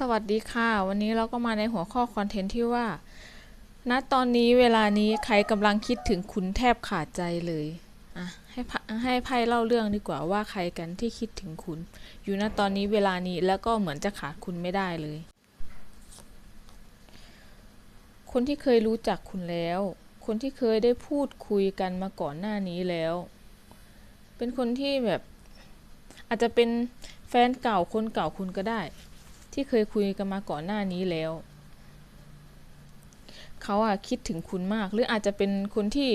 สวัสดีค่ะ วันนี้เราก็มาในหัวข้อคอนเทนต์ที่ว่า ณ ตอนนี้เวลานี้ใครกำลังคิดถึงคุณแทบขาดใจเลยอะให้ให้ไพ่เล่าเรื่องดีกว่าว่าใครกันที่คิดถึงคุณ อยู่ณตอนนี้เวลานี้แล้วก็เหมือนจะขาดคุณไม่ได้เลย คนที่เคยรู้จักคุณแล้ว คนที่เคยได้พูดคุยกันมาก่อนหน้านี้แล้ว เป็นคนที่แบบอาจจะเป็นแฟนเก่าคนเก่าคุณก็ได้ ที่เคยคุยกันมาก่อนหน้านี้แล้ว เขาอะคิดถึงคุณมาก หรืออาจจะเป็นคนที่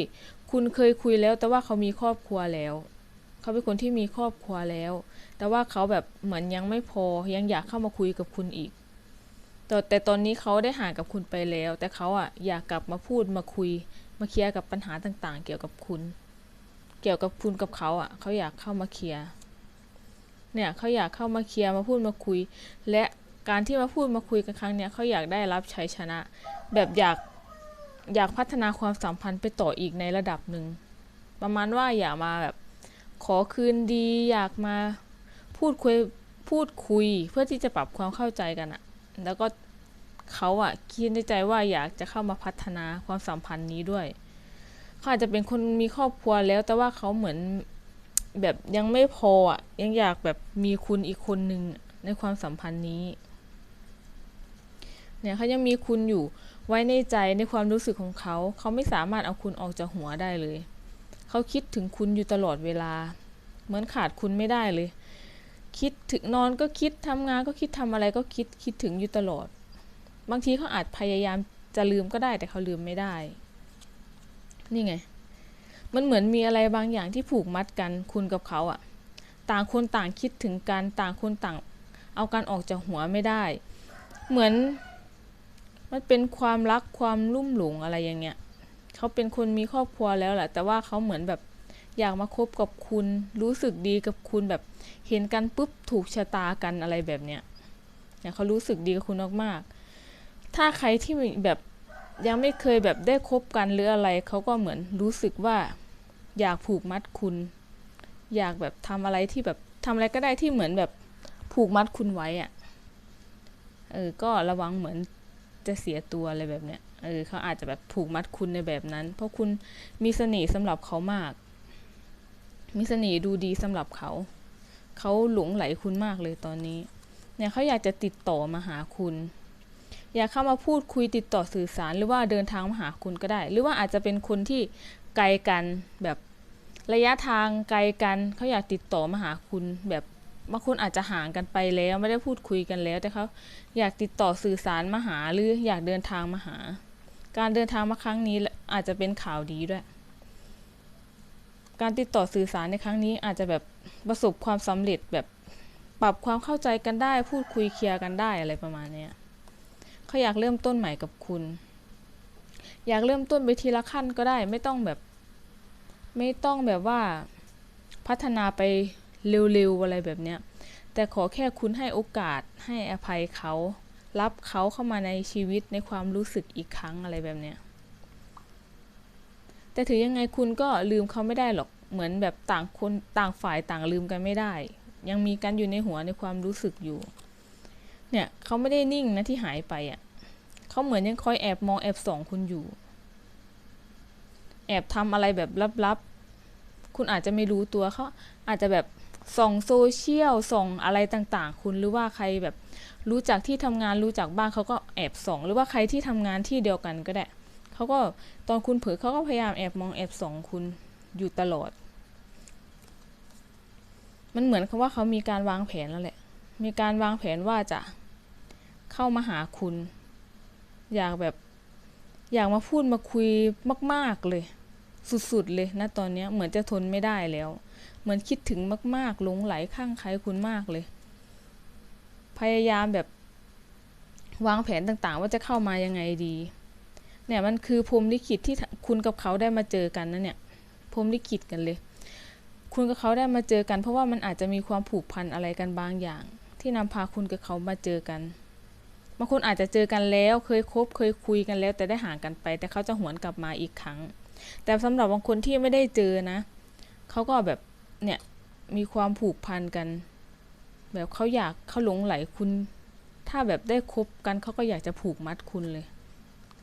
คุณเคยคุยแล้ว แต่ว่าเขามีครอบครัวแล้ว เขาเป็นคนที่มีครอบครัวแล้ว แต่ว่าเขาแบบเหมือนยังไม่พอยังอยากเข้ามาคุยกับคุณอีกแต่แต่ตอนนี้เขาได้ห่างกับคุณไปแล้ว แต่เขาอะอยากกลับมาพูดมาคุย มาเคลียร์กับปัญหาต่างๆ เกี่ยวกับคุณ เกี่ยวกับคุณกับเขาอะเขาอยากเข้ามาเคลียร์เนี่ยเขาอยากเข้ามาเคลียร์มาพูดมาคุย และ การที่มาพูดมาคุยกันครั้งเนี้ยเขาอยากได้รับชัยชนะ แบบอยากอยากพัฒนาความสัมพันธ์ไปต่ออีกในระดับหนึ่งประมาณว่าอยากมาแบบขอคืนดี อยากมาพูดคุยพูดคุยเพื่อที่จะปรับความเข้าใจกันอะแล้วก็เขาอะคิดในใจว่าอยากจะเข้ามาพัฒนาความสัมพันธ์นี้ด้วยเขาอาจจะเป็นคนมีครอบครัวแล้ว แต่ว่าเขาเหมือนแบบยังไม่พออะยังอยากแบบมีคุณอีกคนหนึ่งในความสัมพันธ์นี้ เนี่ยเขายังมีคุณอยู่ไว้ในใจในความรู้สึกของเขา เขาไม่สามารถเอาคุณออกจากหัวได้เลย เขาคิดถึงคุณอยู่ตลอดเวลา เหมือนขาดคุณไม่ได้เลย คิดถึงนอนก็คิดทำงานก็คิดทำอะไรก็คิดคิดถึงอยู่ตลอด บางทีเขาอาจพยายามจะลืมก็ได้แต่เขาลืมไม่ได้ นี่ไง มันเหมือนมีอะไรบางอย่างที่ผูกมัดกันคุณกับเขาอะต่างคนต่างคิดถึงกันต่างคนต่าง เอาการออกจากหัวไม่ได้ เหมือน มันเป็นความรักความลุ่มหลงอะไรอย่างเงี้ยเขาเป็นคนมีครอบครัวแล้วแหละแต่ว่าเขาเหมือนแบบอยากมาคบกับคุณรู้สึกดีกับคุณแบบเห็นกันปุ๊บถูกชะตากันอะไรแบบเนี้ยเนี่ยเขารู้สึกดีกับคุณมากๆ ถ้าใครที่แบบยังไม่เคยแบบได้คบกันหรืออะไรเขาก็เหมือนรู้สึกว่า อยากผูกมัดคุณ อยากแบบทำอะไรที่แบบทำอะไรก็ได้ที่เหมือนแบบผูกมัดคุณไว้อะเออก็ระวังเหมือน จะเสียตัวอะไรแบบเนี้ย เออเขาอาจจะแบบผูกมัดคุณในแบบนั้น เพราะคุณมีเสน่ห์สำหรับเขามาก มีเสน่ห์ดูดีสำหรับเขา เขาหลงไหลคุณมากเลยตอนนี้ เนี่ยเขาอยากจะติดต่อมาหาคุณ อยากเข้ามาพูดคุยติดต่อสื่อสารหรือว่าเดินทางมาหาคุณก็ได้ หรือว่าอาจจะเป็นคนที่ไกลกันแบบระยะทางไกลกันเขาอยากติดต่อมาหาคุณแบบ บางคนอาจจะห่างกันไปแล้วไม่ได้พูดคุยกันแล้ว แต่เขาอยากติดต่อสื่อสารมาหาหรืออยากเดินทางมาหา การเดินทางมาครั้งนี้อาจจะเป็นข่าวดีด้วย การติดต่อสื่อสารในครั้งนี้อาจจะแบบประสบความสำเร็จแบบปรับความเข้าใจกันได้ พูดคุยเคลียร์กันได้อะไรประมาณนี้เขาอยากเริ่มต้นใหม่กับคุณ อยากเริ่มต้นไปทีละขั้นก็ได้ ไม่ต้องแบบ ไม่ต้องแบบว่าพัฒนาไป เร็วๆอะไรแบบเนี้ยแต่ขอแค่คุณให้โอกาสให้อภัยเขา รับเขาเข้ามาในชีวิตในความรู้สึกอีกครั้งอะไรแบบเนี้ยแต่ถือยังไงคุณก็ลืมเขาไม่ได้หรอกเหมือนแบบต่างคนต่างฝ่ายต่างลืมกันไม่ได้ ยังมีกันอยู่ในหัวในความรู้สึกอยู่ เนี่ยเขาไม่ได้นิ่งนะที่หายไปอะเขาเหมือนยังคอยแอบมองแอบส่องคุณอยู่ แอบทำอะไรแบบลับๆคุณอาจจะไม่รู้ตัวเขาอาจจะแบบ ส่องโซเชียลส่องอะไรต่างๆ คุณหรือว่าใครแบบรู้จักที่ทำงานรู้จักบ้างเขาก็แอบส่อง หรือว่าใครที่ทำงานที่เดียวกันก็ได้เขาก็ตอนคุณเผลอเขาก็พยายามแอบมองแอบส่องคุณอยู่ตลอด มันเหมือนคำว่าเขามีการวางแผนแล้วแหละ มีการวางแผนว่าจะเข้ามาหาคุณ อยากแบบอยากมาพูดมาคุยมาก ๆเลย สุดๆเลยนะตอนนี้เหมือนจะทนไม่ได้แล้ว เหมือนคิดถึงมากๆหลงไหลข้างใครคุณมากเลย พยายามแบบวางแผนต่างๆ ว่าจะเข้ามายังไงดี เนี่ยมันคือพรมลิขิตที่คุณกับเขาได้มาเจอกันนะเนี่ยพรมลิขิตกันเลย คุณกับเขาได้มาเจอกัน เพราะว่ามันอาจจะมีความผูกพันอะไรกันบางอย่าง ที่นำพาคุณกับเขามาเจอกันบางคนอาจจะเจอกันแล้วเคยคบเคยคุยกันแล้ว แต่ได้ห่างกันไป แต่เขาจะหวนกลับมาอีกครั้ง แต่สำหรับบางคนที่ไม่ได้เจอนะเขาก็แบบ เนี่ยมีความผูกพันกัน แบบเขาอยากเขาหลงไหลคุณ ถ้าแบบได้คบกันเขาก็อยากจะผูกมัดคุณเลย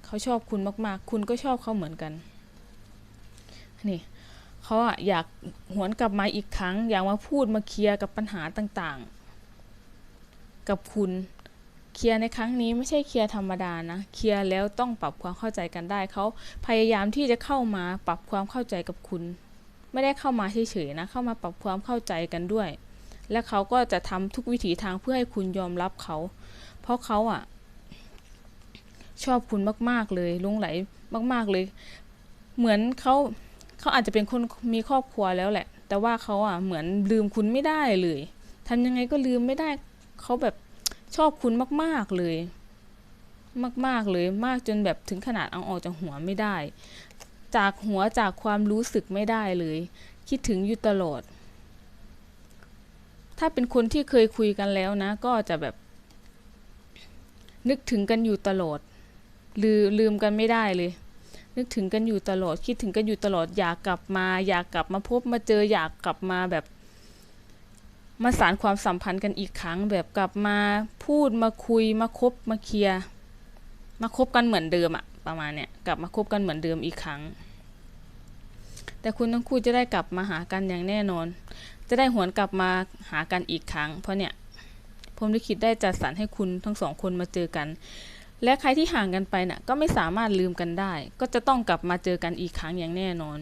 เขาชอบคุณมากๆ คุณก็ชอบเขาเหมือนกัน นี่เขาอะอยากหวนกลับมาอีกครั้ง อยากมาพูดมาเคลียร์กับปัญหาต่างๆ กับคุณเคลียร์ในครั้งนี้ไม่ใช่เคลียร์ธรรมดานะ เคลียร์แล้วต้องปรับความเข้าใจกันได้ เขาพยายามที่จะเข้ามาปรับความเข้าใจกับคุณ ไม่ได้เข้ามาเฉยๆนะ เข้ามาปรับความเข้าใจกันด้วย และเขาก็จะทำทุกวิถีทางเพื่อให้คุณยอมรับเขา เพราะเขาอะ ชอบคุณมากๆเลยหลงไหลมาก ๆเลย เหมือนเขาเขาอาจจะเป็นคนมีครอบครัวแล้วแหละ แต่ว่าเขาอะเหมือนลืมคุณไม่ได้เลยทำยังไงก็ลืมไม่ได้เขาแบบชอบคุณมาก ๆเลย มาก ๆเลยมากจนแบบถึงขนาดเอาออกจากหัวไม่ได้ จากหัวจากความรู้สึกไม่ได้เลย คิดถึงอยู่ตลอด ถ้าเป็นคนที่เคยคุยกันแล้วนะ ก็จะแบบ นึกถึงกันอยู่ตลอดลืมลืมกันไม่ได้เลย นึกถึงกันอยู่ตลอด คิดถึงกันอยู่ตลอดอยากกลับมา อยากกลับมาพบมาเจออยากกลับมาแบบมาสานความสัมพันธ์กันอีกครั้งแบบกลับมาพูดมาคุยมาคบมาเคลียร์มาคบกันเหมือนเดิมอะ ประมาณเนี้ยกลับมาคบกันเหมือนเดิมอีกครั้ง แต่คุณทั้งคู่จะได้กลับมาหากันอย่างแน่นอน จะได้หวนกลับมาหากันอีกครั้ง เพราะเนี่ยพรหมลิขิตได้จัดสรรให้คุณทั้งสองคนมาเจอกัน และใครที่ห่างกันไปน่ะก็ไม่สามารถลืมกันได้ ก็จะต้องกลับมาเจอกันอีกครั้งอย่างแน่นอน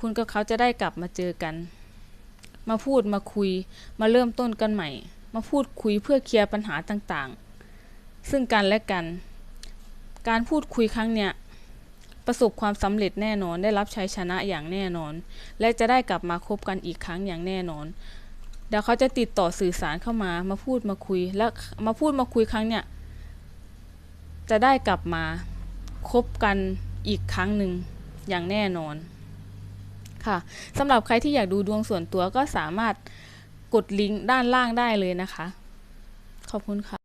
คุณกับเขาจะได้กลับมาเจอกัน มาพูดมาคุย มาเริ่มต้นกันใหม่ มาพูดคุยเพื่อเคลียร์ปัญหาต่างๆ ซึ่งกันและกัน การพูดคุยครั้งเนี้ยประสบความสำเร็จแน่นอน ได้รับชัยชนะอย่างแน่นอน และจะได้กลับมาคบกันอีกครั้งอย่างแน่นอน เดี๋ยวเขาจะติดต่อสื่อสารเข้ามา มาพูดมาคุย แล้วมาพูดมาคุยครั้งเนี้ยจะได้กลับมาคบกันอีกครั้งหนึ่งอย่างแน่นอน ค่ะสำหรับใครที่อยากดูดวงส่วนตัวก็สามารถกดลิงก์ด้านล่างได้เลยนะคะ ขอบคุณค่ะ